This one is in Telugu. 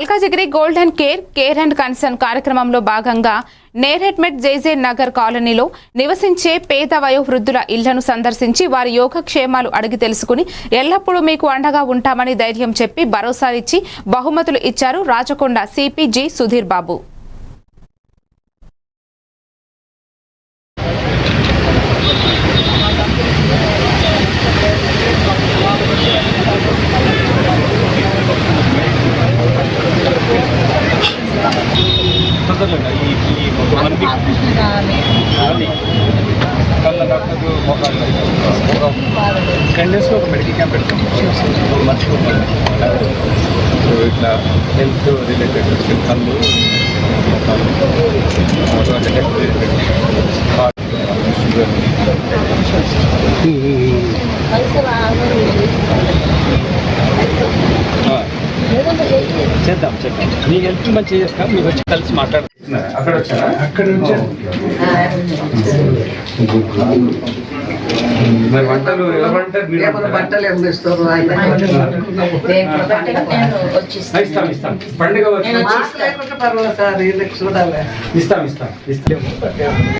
Malkajgiri golden care care and concern కార్యక్రమంలో భాగంగా నేరెడ్మెట్ జైజే నగర్ కాలనీలో నివసించే పేద వయోవృద్ధుల ఇళ్ళను సందర్శించి వారి యోగక్షేమాలు అడిగి తెలుసుకుని ఎల్లప్పుడూ మీకు అండగా ఉంటామని ధైర్యం చెప్పి భరోసా ఇచ్చి బహుమతులు ఇచ్చారు రాచకొండ సిపిజి సుధీర్ బాబు. తొందరలో ఈ ఈ వీక్ అది కళ్ళ డాక్టర్ మోకాళ్ళు టెన్ డేస్లో ఒక మెడికల్ క్యాంప్ పెడతాం. మర్చిపోతాం సో ఇట్లా హెల్త్ రిలేటెడ్ కళ్ళు మోకాళ్ళు అటువంటి హెల్త్ రిలేటెడ్ షుగర్ చేద్దాం చేద్దాం. మీ హెల్త్ మంచిగా చేస్తాం మీకు వచ్చి కలిసి మాట్లాడుతున్నారు అక్కడ వచ్చారా? అక్కడ వచ్చారు మరి వంటలు ఎలా వంటారు మీరు? లేకపోతే బట్టలు పండుగ మాకు ఇస్తాం.